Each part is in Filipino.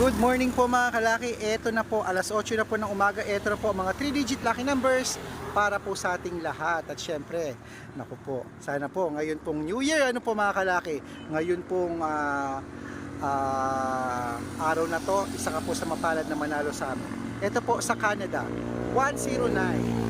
Good morning po mga kalaki. Ito na po, alas 8 na po ng umaga. Ito na po mga 3-digit lucky numbers para po sa ating lahat. At syempre, naku po, sana po ngayon pong New Year, ano po mga kalaki, ngayon pong ah, ah, araw na to, isa ka po sa mapalad na manalo sa amin. Ito po sa Canada, 109.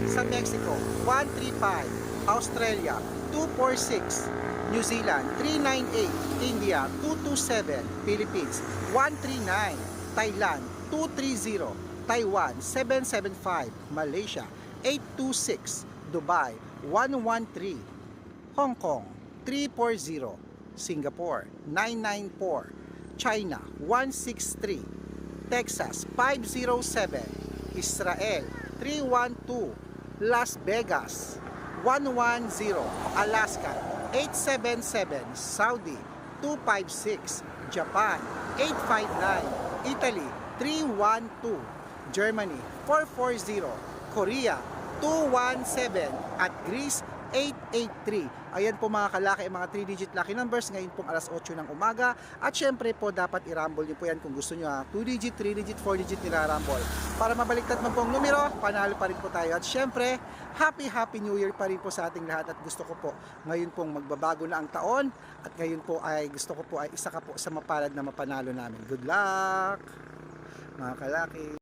Sa Mexico, 135. Australia, 246. New Zealand 398, India 227, Philippines 139, Thailand 230, Taiwan 775, Malaysia 826, Dubai 113, Hong Kong 340, Singapore 994, China 163, Texas 507, Israel 312, Las Vegas 110, Alaska 877, Saudi 256, Japan 859, Italy 312, Germany 440, Korea 217 at Greece 883. Ayan po mga kalaki, mga 3-digit lucky numbers ngayon pong alas 8 ng umaga. At syempre po dapat i-rumble nyo po yan kung gusto nyo ha. 2-digit, 3-digit, 4-digit nila-rumble. Para mabaliktad man po ang numero, panalo pa rin po tayo. At syempre, happy happy new year pa rin po sa ating lahat. At gusto ko po ngayon pong magbabago na ang taon. At ngayon po ay gusto ko po ay isa ka po sa mapalad na mapanalo namin. Good luck! Mga kalaki.